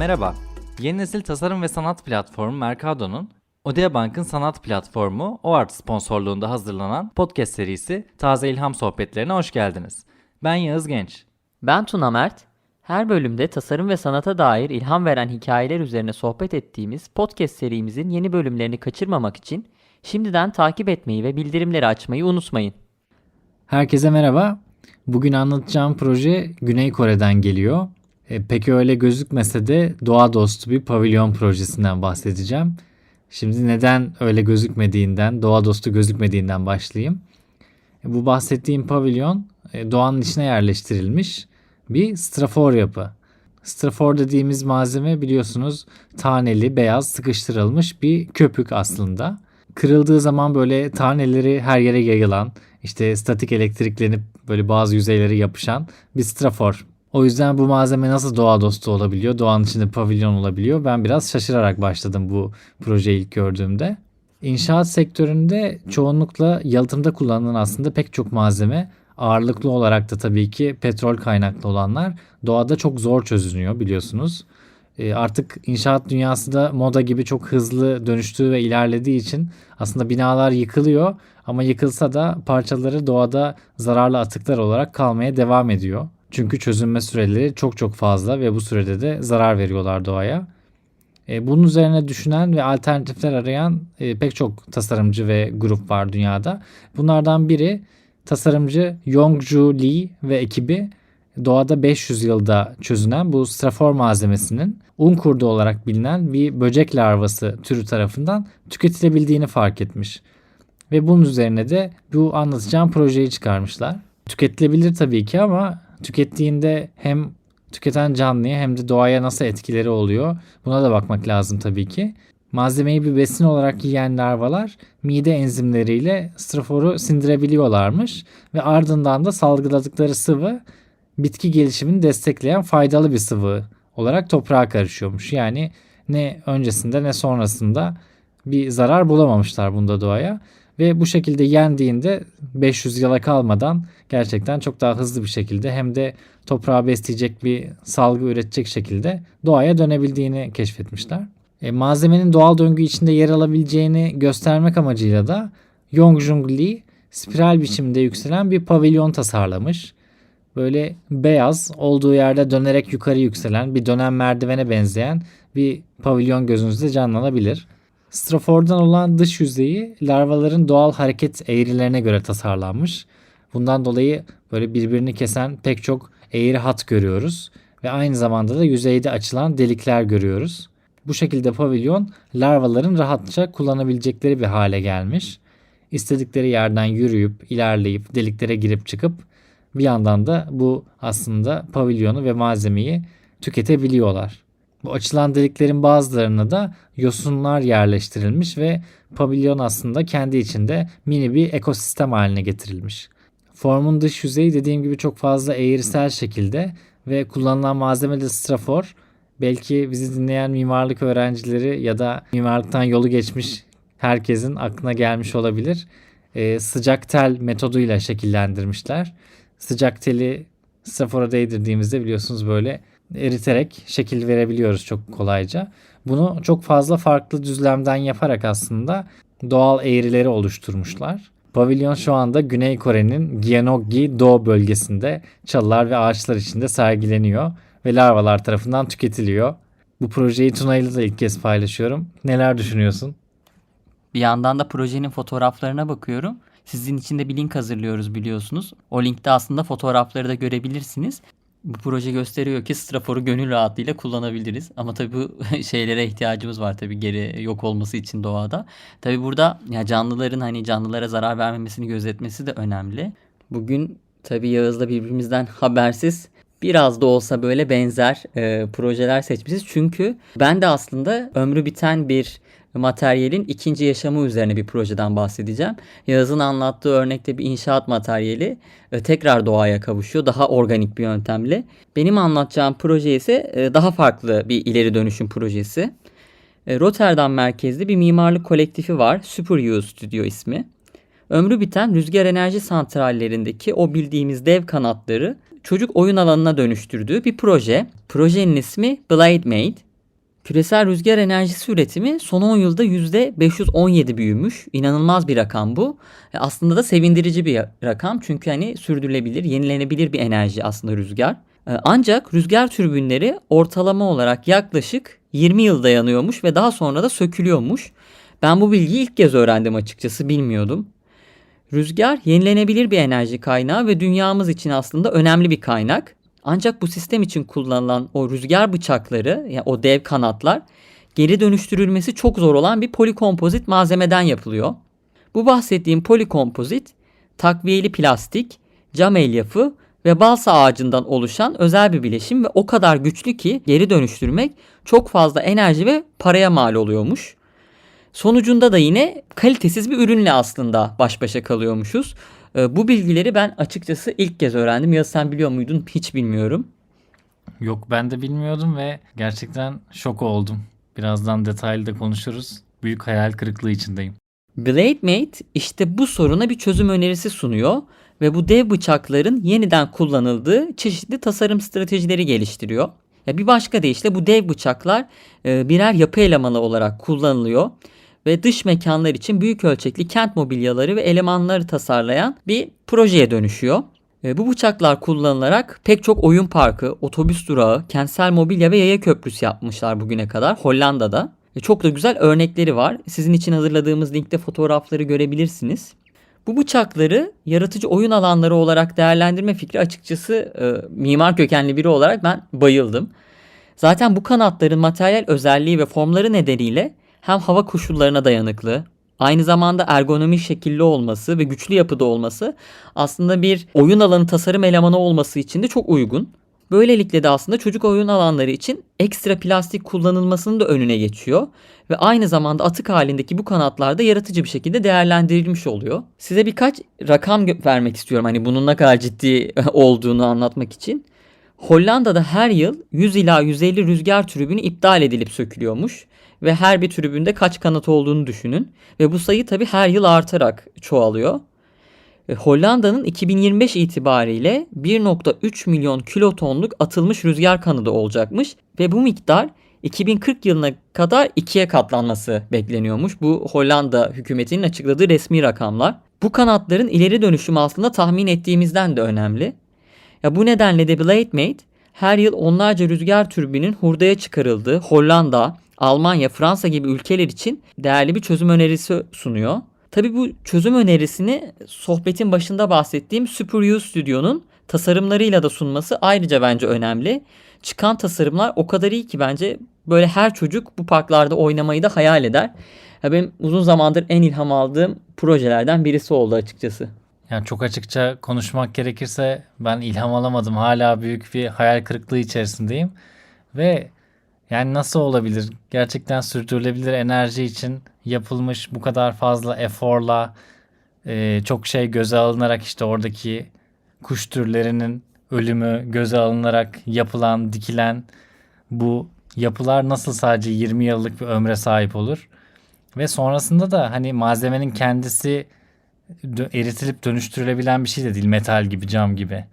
Merhaba. Yeni nesil tasarım ve sanat platformu Mercado'nun Odea Bank'ın sanat platformu OART sponsorluğunda hazırlanan podcast serisi Taze İlham Sohbetlerine hoş geldiniz. Ben Yağız Genç. Ben Tuna Mert. Her bölümde tasarım ve sanata dair ilham veren hikayeler üzerine sohbet ettiğimiz podcast serimizin yeni bölümlerini kaçırmamak için şimdiden takip etmeyi ve bildirimleri açmayı unutmayın. Herkese merhaba. Bugün anlatacağım proje Güney Kore'den geliyor. E, pek öyle gözükmese de doğa dostu bir pavilyon projesinden bahsedeceğim. Şimdi neden öyle gözükmediğinden, doğa dostu gözükmediğinden başlayayım. E, bu bahsettiğim pavilyon e, doğanın içine yerleştirilmiş bir strafor yapı. Strafor dediğimiz malzeme biliyorsunuz taneli, beyaz, sıkıştırılmış bir köpük aslında. Kırıldığı zaman böyle taneleri her yere yayılan, işte statik elektriklenip böyle bazı yüzeylere yapışan bir strafor. O yüzden bu malzeme nasıl doğa dostu olabiliyor, doğanın içinde pavilyon olabiliyor? Ben biraz şaşırarak başladım bu projeyi ilk gördüğümde. İnşaat sektöründe çoğunlukla yalıtımda kullanılan aslında pek çok malzeme ağırlıklı olarak da tabii ki petrol kaynaklı olanlar doğada çok zor çözünüyor biliyorsunuz. E, artık inşaat dünyası da moda gibi çok hızlı dönüştüğü ve ilerlediği için aslında binalar yıkılıyor ama yıkılsa da parçaları doğada zararlı atıklar olarak kalmaya devam ediyor. Çünkü çözünme süreleri çok çok fazla ve bu sürede de zarar veriyorlar doğaya. E, bunun üzerine düşünen ve alternatifler arayan e, pek çok tasarımcı ve grup var dünyada. Bunlardan biri tasarımcı Yongju Lee ve ekibi doğada 500 yılda çözünen bu strafor malzemesinin un kurdu olarak bilinen bir böcek larvası türü tarafından tüketilebildiğini fark etmiş. Ve bunun üzerine de bu anlatacağım projeyi çıkarmışlar. Tüketilebilir tabii ki ama tükettiğinde hem tüketen canlıya hem de doğaya nasıl etkileri oluyor buna da bakmak lazım tabii ki. Malzemeyi bir besin olarak yiyen larvalar mide enzimleriyle straforu sindirebiliyorlarmış ve ardından da salgıladıkları sıvı bitki gelişimini destekleyen faydalı bir sıvı olarak toprağa karışıyormuş. Yani ne öncesinde ne sonrasında bir zarar bulamamışlar bunda doğaya ve bu şekilde yendiğinde 500 yıla kalmadan gerçekten çok daha hızlı bir şekilde hem de toprağı besleyecek bir salgı üretecek şekilde doğaya dönebildiğini keşfetmişler. E, malzemenin doğal döngü içinde yer alabileceğini göstermek amacıyla da Yongjung Lee spiral biçimde yükselen bir pavilyon tasarlamış. Böyle beyaz olduğu yerde dönerek yukarı yükselen bir dönem merdivene benzeyen bir pavilyon gözünüzde canlanabilir. Strafordan olan dış yüzeyi larvaların doğal hareket eğrilerine göre tasarlanmış. Bundan dolayı böyle birbirini kesen pek çok eğri hat görüyoruz ve aynı zamanda da yüzeyde açılan delikler görüyoruz. Bu şekilde pavilyon larvaların rahatça kullanabilecekleri bir hale gelmiş. İstedikleri yerden yürüyüp, ilerleyip, deliklere girip çıkıp bir yandan da bu aslında pavilyonu ve malzemeyi tüketebiliyorlar. Bu açılan deliklerin bazılarına da yosunlar yerleştirilmiş ve pavilyon aslında kendi içinde mini bir ekosistem haline getirilmiş. Formun dış yüzeyi dediğim gibi çok fazla eğrisel şekilde ve kullanılan malzeme de strafor. Belki bizi dinleyen mimarlık öğrencileri ya da mimarlıktan yolu geçmiş herkesin aklına gelmiş olabilir. Ee, sıcak tel metoduyla şekillendirmişler. Sıcak teli strafora değdirdiğimizde biliyorsunuz böyle eriterek şekil verebiliyoruz çok kolayca. Bunu çok fazla farklı düzlemden yaparak aslında doğal eğrileri oluşturmuşlar. Pavilyon şu anda Güney Kore'nin Gyeonggi Doğu bölgesinde çalılar ve ağaçlar içinde sergileniyor ve larvalar tarafından tüketiliyor. Bu projeyi Tuna ile de ilk kez paylaşıyorum. Neler düşünüyorsun? Bir yandan da projenin fotoğraflarına bakıyorum. Sizin için de bir link hazırlıyoruz biliyorsunuz. O linkte aslında fotoğrafları da görebilirsiniz. Bu proje gösteriyor ki straforu gönül rahatlığıyla kullanabiliriz. Ama tabii bu şeylere ihtiyacımız var tabii geri yok olması için doğada. Tabii burada ya canlıların hani canlılara zarar vermemesini gözetmesi de önemli. Bugün tabii Yağız'la birbirimizden habersiz biraz da olsa böyle benzer e, projeler seçmişiz. Çünkü ben de aslında ömrü biten bir materyalin ikinci yaşamı üzerine bir projeden bahsedeceğim. Yağız'ın anlattığı örnekte bir inşaat materyali e, tekrar doğaya kavuşuyor. Daha organik bir yöntemle. Benim anlatacağım proje ise e, daha farklı bir ileri dönüşüm projesi. E, Rotterdam merkezli bir mimarlık kolektifi var. Superuse Studio ismi. Ömrü biten rüzgar enerji santrallerindeki o bildiğimiz dev kanatları çocuk oyun alanına dönüştürdüğü bir proje. Projenin ismi Blade Made. Küresel rüzgar enerjisi üretimi son 10 yılda %517 büyümüş. İnanılmaz bir rakam bu. E, Aslında da sevindirici bir rakam. Çünkü hani sürdürülebilir, yenilenebilir bir enerji aslında rüzgar. E, Ancak rüzgar türbinleri ortalama olarak yaklaşık 20 yıl dayanıyormuş ve daha sonra da sökülüyormuş. Ben bu bilgiyi ilk kez öğrendim açıkçası bilmiyordum. Rüzgar yenilenebilir bir enerji kaynağı ve dünyamız için aslında önemli bir kaynak. Ancak bu sistem için kullanılan o rüzgar bıçakları, yani o dev kanatlar geri dönüştürülmesi çok zor olan bir polikompozit malzemeden yapılıyor. Bu bahsettiğim polikompozit takviyeli plastik, cam elyafı ve balsa ağacından oluşan özel bir bileşim ve o kadar güçlü ki geri dönüştürmek çok fazla enerji ve paraya mal oluyormuş. Sonucunda da yine kalitesiz bir ürünle aslında baş başa kalıyormuşuz. Ee, Bu bilgileri ben açıkçası ilk kez öğrendim. Ya sen biliyor muydun hiç bilmiyorum. Yok ben de bilmiyordum ve gerçekten şok oldum. Birazdan detaylı da konuşuruz. Büyük hayal kırıklığı içindeyim. BladeMate işte bu soruna bir çözüm önerisi sunuyor ve bu dev bıçakların yeniden kullanıldığı çeşitli tasarım stratejileri geliştiriyor. Ya bir başka deyişle bu dev bıçaklar e, birer yapı elemanı olarak kullanılıyor ve dış mekanlar için büyük ölçekli kent mobilyaları ve elemanları tasarlayan bir projeye dönüşüyor. E, Bu bıçaklar kullanılarak pek çok oyun parkı, otobüs durağı, kentsel mobilya ve yaya köprüsü yapmışlar bugüne kadar Hollanda'da. Çok da güzel örnekleri var. Sizin için hazırladığımız linkte fotoğrafları görebilirsiniz. Bu bıçakları yaratıcı oyun alanları olarak değerlendirme fikri açıkçası e, mimar kökenli biri olarak ben bayıldım. Zaten bu kanatların materyal özelliği ve formları nedeniyle hem hava koşullarına dayanıklı, aynı zamanda ergonomik şekilli olması ve güçlü yapıda olması aslında bir oyun alanı tasarım elemanı olması için de çok uygun. Böylelikle de aslında çocuk oyun alanları için ekstra plastik kullanılmasının da önüne geçiyor ve aynı zamanda atık halindeki bu kanatlar da yaratıcı bir şekilde değerlendirilmiş oluyor. Size birkaç rakam vermek istiyorum hani bunun ne kadar ciddi olduğunu anlatmak için. Hollanda'da her yıl 100 ila 150 rüzgar tribünü iptal edilip sökülüyormuş ve her bir tribünde kaç kanat olduğunu düşünün ve bu sayı tabi her yıl artarak çoğalıyor. E, Hollanda'nın 2025 itibariyle 1.3 milyon kilotonluk atılmış rüzgar kanadı olacakmış ve bu miktar 2040 yılına kadar ikiye katlanması bekleniyormuş. Bu Hollanda hükümetinin açıkladığı resmi rakamlar. Bu kanatların ileri dönüşümü aslında tahmin ettiğimizden de önemli. Ya bu nedenle de BladeMate her yıl onlarca rüzgar türbinin hurdaya çıkarıldığı Hollanda, Almanya, Fransa gibi ülkeler için değerli bir çözüm önerisi sunuyor. Tabii bu çözüm önerisini sohbetin başında bahsettiğim SuperU Studio'nun tasarımlarıyla da sunması ayrıca bence önemli. Çıkan tasarımlar o kadar iyi ki bence böyle her çocuk bu parklarda oynamayı da hayal eder. Ya benim uzun zamandır en ilham aldığım projelerden birisi oldu açıkçası. Yani çok açıkça konuşmak gerekirse ben ilham alamadım. Hala büyük bir hayal kırıklığı içerisindeyim. Ve yani nasıl olabilir? Gerçekten sürdürülebilir enerji için yapılmış bu kadar fazla eforla e, çok şey göze alınarak işte oradaki kuş türlerinin ölümü göze alınarak yapılan, dikilen bu yapılar nasıl sadece 20 yıllık bir ömre sahip olur? Ve sonrasında da hani malzemenin kendisi eritilip dönüştürülebilen bir şey de değil. Metal gibi, cam gibi.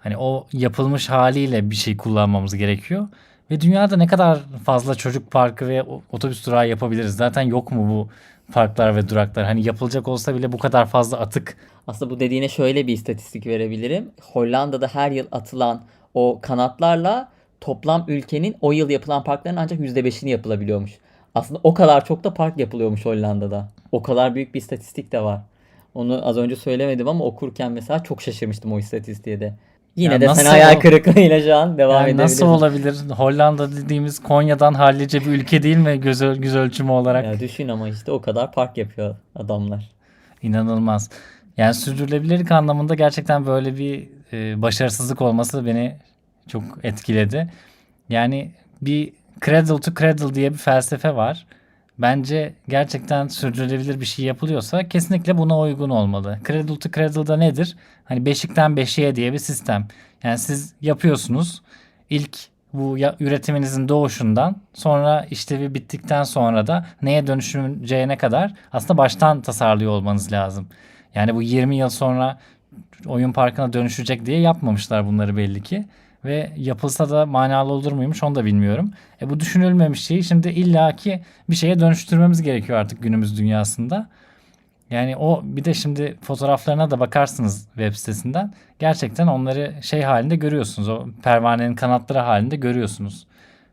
Hani o yapılmış haliyle bir şey kullanmamız gerekiyor. Ve dünyada ne kadar fazla çocuk parkı ve otobüs durağı yapabiliriz? Zaten yok mu bu parklar ve duraklar? Hani yapılacak olsa bile bu kadar fazla atık Aslında bu dediğine şöyle bir istatistik verebilirim. Hollanda'da her yıl atılan o kanatlarla toplam ülkenin o yıl yapılan parkların ancak %5'ini yapılabiliyormuş. Aslında o kadar çok da park yapılıyormuş Hollanda'da. O kadar büyük bir istatistik de var. Onu az önce söylemedim ama okurken mesela çok şaşırmıştım o istatistiğe de. Yine Ya de sen hayal kırıklığıyla şu an devam Yani edebilirsin. nasıl olabilir? Hollanda dediğimiz Konya'dan hallice bir ülke değil mi göz, göz ölçümü olarak? Ya düşün ama işte o kadar park yapıyor adamlar. İnanılmaz. Yani sürdürülebilirlik anlamında gerçekten böyle bir e, başarısızlık olması beni çok etkiledi. Yani bir cradle to cradle diye bir felsefe var. Bence gerçekten sürdürülebilir bir şey yapılıyorsa kesinlikle buna uygun olmalı. Cradle to cradle da nedir? Hani beşikten beşiğe diye bir sistem. Yani siz yapıyorsunuz. İlk bu üretiminizin doğuşundan sonra işlevi bittikten sonra da neye dönüşeceğine kadar aslında baştan tasarlıyor olmanız lazım. Yani bu 20 yıl sonra oyun parkına dönüşecek diye yapmamışlar bunları belli ki. Ve yapılsa da manalı olur muymuş onu da bilmiyorum. E bu düşünülmemiş şeyi şimdi illaki bir şeye dönüştürmemiz gerekiyor artık günümüz dünyasında. Yani o bir de şimdi fotoğraflarına da bakarsınız web sitesinden. Gerçekten onları şey halinde görüyorsunuz. O pervanenin kanatları halinde görüyorsunuz.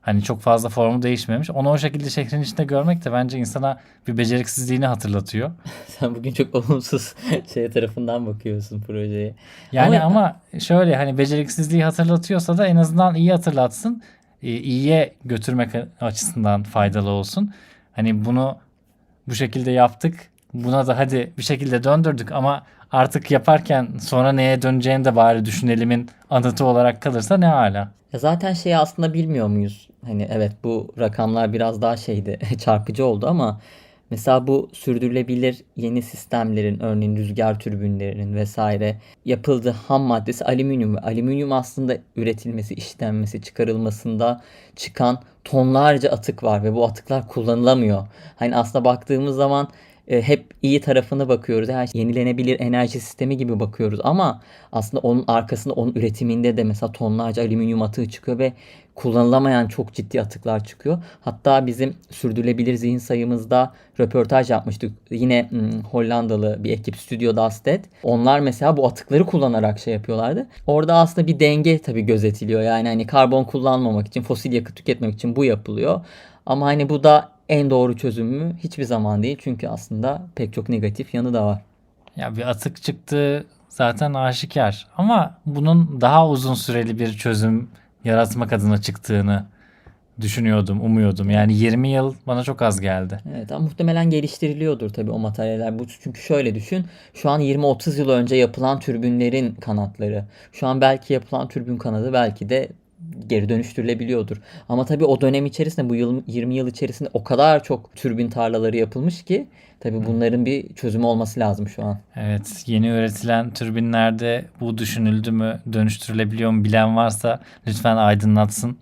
Hani çok fazla formu değişmemiş. Onu o şekilde şehrin içinde görmek de bence insana bir beceriksizliğini hatırlatıyor. Sen bugün çok olumsuz şey tarafından bakıyorsun projeye. Yani Ama- ama, şöyle hani beceriksizliği hatırlatıyorsa da en azından iyi hatırlatsın. İyiye götürmek açısından faydalı olsun. Hani bunu bu şekilde yaptık. Buna da hadi bir şekilde döndürdük ama artık yaparken sonra neye döneceğini de bari düşünelimin anıtı olarak kalırsa ne hala. Ya zaten şeyi aslında bilmiyor muyuz? Hani evet bu rakamlar biraz daha şeydi çarpıcı oldu ama mesela bu sürdürülebilir yeni sistemlerin örneğin rüzgar türbinlerinin vesaire yapıldığı ham maddesi alüminyum alüminyum aslında üretilmesi, işlenmesi, çıkarılmasında çıkan tonlarca atık var ve bu atıklar kullanılamıyor. Hani aslında baktığımız zaman e, hep iyi tarafına bakıyoruz. Şey yenilenebilir enerji sistemi gibi bakıyoruz ama aslında onun arkasında onun üretiminde de mesela tonlarca alüminyum atığı çıkıyor ve kullanılamayan çok ciddi atıklar çıkıyor. Hatta bizim sürdürülebilir zihin sayımızda röportaj yapmıştık. Yine hmm, Hollandalı bir ekip Studio Dastet. Onlar mesela bu atıkları kullanarak şey yapıyorlardı. Orada aslında bir denge tabii gözetiliyor. Yani hani karbon kullanmamak için, fosil yakıt tüketmek için bu yapılıyor. Ama hani bu da en doğru çözüm mü? Hiçbir zaman değil. Çünkü aslında pek çok negatif yanı da var. Ya bir atık çıktı zaten aşikar ama bunun daha uzun süreli bir çözüm yaratmak adına çıktığını düşünüyordum, umuyordum. Yani 20 yıl bana çok az geldi. Evet ama muhtemelen geliştiriliyordur tabii o materyaller. Bu çünkü şöyle düşün. Şu an 20-30 yıl önce yapılan türbinlerin kanatları. Şu an belki yapılan türbin kanadı belki de geri dönüştürülebiliyordur. Ama tabii o dönem içerisinde bu yıl 20 yıl içerisinde o kadar çok türbin tarlaları yapılmış ki tabii bunların bir çözümü olması lazım şu an. Evet, yeni üretilen türbinlerde bu düşünüldü mü, dönüştürülebiliyor mu bilen varsa lütfen aydınlatsın.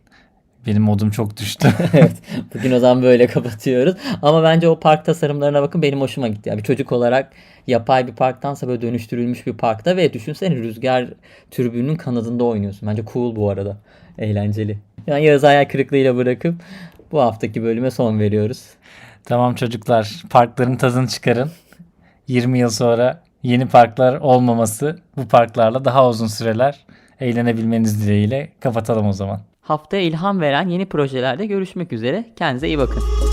Benim modum çok düştü. evet. Bugün o zaman böyle kapatıyoruz. Ama bence o park tasarımlarına bakın benim hoşuma gitti. Yani bir çocuk olarak yapay bir parktansa böyle dönüştürülmüş bir parkta ve düşünsene rüzgar türbünün kanadında oynuyorsun. Bence cool bu arada. Eğlenceli. Yani Yağız hayal kırıklığıyla bırakıp bu haftaki bölüme son veriyoruz. tamam çocuklar, parkların tadını çıkarın. 20 yıl sonra yeni parklar olmaması bu parklarla daha uzun süreler eğlenebilmeniz dileğiyle kapatalım o zaman. Haftaya ilham veren yeni projelerde görüşmek üzere. Kendinize iyi bakın.